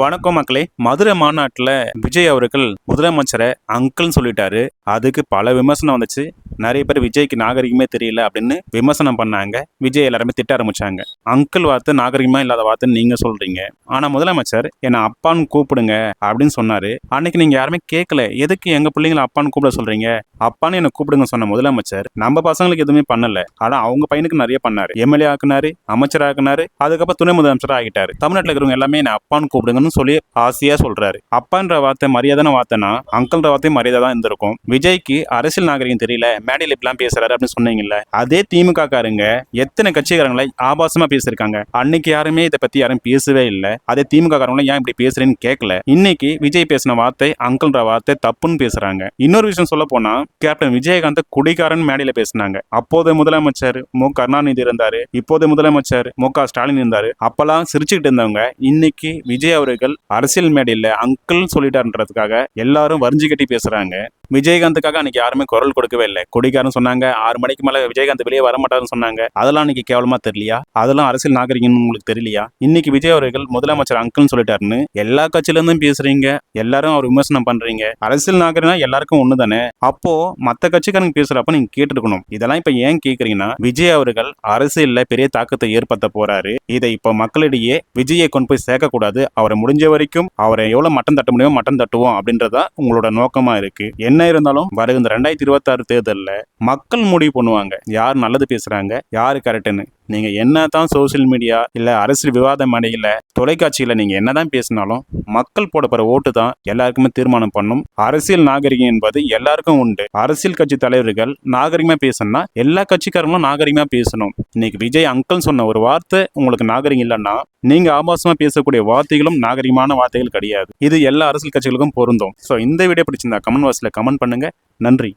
வணக்கம் மக்களே. மதுரை மாநாட்டில் விஜய் அவர்கள் முதலமைச்சரை அங்கிள்னு சொல்லிட்டாரு. அதுக்கு பல விமர்சனம் வந்துச்சு. நிறைய பேர் விஜய்க்கு நாகரிகமே தெரியல அப்படின்னு விமர்சனம் பண்ணாங்க. விஜய் எல்லாருமே திட்ட ஆரம்பிச்சாங்க. அங்கிள் வார்த்தை நாகரிகமா இல்லாத வார்த்தைன்னு நீங்க சொல்றீங்க. ஆனா முதலமைச்சர் என்னை அப்பான்னு கூப்பிடுங்க அப்படின்னு சொன்னாரு. அன்னைக்கு நீங்க யாருமே கேட்கல எதுக்கு எங்க பிள்ளைங்களை அப்பான்னு கூப்பிட சொல்றீங்க? அப்பான்னு என்ன கூப்பிடுங்க சொன்ன முதலமைச்சர் நம்ம பசங்களுக்கு எதுவுமே பண்ணல. ஆனா அவங்க பையனுக்கு நிறைய பண்ணாரு. எம்எல்ஏ ஆக்குனாரு அமைச்சர் ஆக்குனாரு அதுக்கப்புறம் துணை முதலமைச்சர் ஆகிட்டாரு. தமிழ்நாட்டில் இருக்கிறவங்க எல்லாமே என்ன அப்பான்னு கூப்பிடுங்க கூப்பிடுங்கன்னு சொல்லி ஆசையா சொல்றாரு. அப்பான்ற வார்த்தை மரியாதைன வார்த்தைனா அங்கிள்ன்ற வார்த்தை மரியாதை தான் இருந்திருக்கும். விஜய்க்கு அரசியல் நாகரிகம் தெரியல மேடையில் இப்படிலாம் பேசுறாரு அப்படின்னு சொன்னீங்கல்ல அதே திமுக காரங்க எத்தனை கட்சிக்காரங்களை ஆபாசமா பேசியிருக்காங்க. அன்னைக்கு யாருமே இதை பத்தி யாரும் பேசவே இல்லை. அதே திமுக காரங்களும் ஏன் இப்படி பேசுறேன்னு கேட்கல இன்னைக்கு விஜய் பேசின வார்த்தை அங்கிள்ன்ற வார்த்தை தப்புன்னு பேசுறாங்க. இன்னொரு விஷயம் சொல்ல போனா கேப்டன் விஜயகாந்த் குடிகாரன் மேடையில பேசினாங்க. அப்போதைய முதலமைச்சர் மு. கருணாநிதி இருந்தாரு இப்போதைய முதலமைச்சர் மு. க. ஸ்டாலின் இருந்தாரு. அப்பெல்லாம் சிரிச்சுக்கிட்டு இருந்தவங்க இன்னைக்கு விஜய் அவர் அவர்கள் அரசியல் மேடையில் அங்கிள் சொல்லிட்டாருன்றதுக்காக எல்லாரும் வரிஞ்சு கட்டி பேசுறாங்க. விஜயகாந்துக்காக அன்னைக்கு யாருமே குரல் கொடுக்கவே இல்லை. கொடிக்காரன் சொன்னாங்க ஆறு மணிக்கு மேல விஜயகாந்த் வெளியே வர மாட்டாருன்னு சொன்னாங்க. அதெல்லாம் அன்னைக்கு கேவலமா தெரியலையா? அதெல்லாம் அரசியல் நாகரிகம் உங்களுக்கு தெரியலையா? இன்னைக்கு விஜய் அவர்கள் முதலமைச்சர் அங்கிள்னு சொல்லிட்டாருன்னு எல்லா கட்சியில இருந்தும் பேசுறீங்க எல்லாரும் அவர் விமர்சனம் பண்றீங்க. அரசியல் நாகரிகம் எல்லாருக்கும் ஒண்ணு தானே அப்போ மத்த கட்சிக்காரங்க பேசுறப்ப நீங்க கேட்டுருக்கணும். இதெல்லாம் இப்ப ஏன் கேக்குறீங்கன்னா விஜய் அவர்கள் அரசியல்ல பெரிய தாக்கத்தை ஏற்படுத்த போறாரு. இதை இப்ப மக்களிடையே விஜயை கொண்டு போய் சேர்க்க கூடாது அவரை முடிஞ்ச வரைக்கும் அவரை எவ்வளவு மட்டம் தட்ட முடியுமோ மட்டம் தட்டுவோம் அப்படின்றதா உங்களோட நோக்கமா இருக்கு. என்ன இருந்தாலும் வருகின்ற ரெண்டாயிரத்தி இருபத்தாறு தேர்தலில் மக்கள் முடிவு பண்ணுவாங்க. யார் நல்லது பேசுறாங்க யார் கரெக்டுன்னு. நீங்க என்னதான் சோசியல் மீடியா இல்ல அரசியல் விவாத மேடையில தொலைக்காட்சியில நீங்க என்னதான் பேசினாலும் மக்கள் போடப்படுற ஓட்டு தான் எல்லாருக்குமே தீர்மானம் பண்ணும். அரசியல் நாகரிகம் என்பது எல்லாருக்கும் உண்டு. அரசியல் கட்சி தலைவர்கள் நாகரிகமா பேசணும்னா எல்லா கட்சிக்காரங்களும் நாகரிகமா பேசணும். இன்னைக்கு விஜய் அங்கிள் சொன்ன ஒரு வார்த்தை உங்களுக்கு நாகரிகம் இல்லைன்னா நீங்க ஆபாசமா பேசக்கூடிய வார்த்தைகளும் நாகரிகமான வார்த்தைகள் கிடையாது. இது எல்லா அரசியல் கட்சிகளுக்கும் பொருந்தும். ஸோ இந்த வீடியோ பிடிச்சிருந்தா கமெண்ட் பாக்ஸ்ல கமெண்ட் பண்ணுங்க. நன்றி.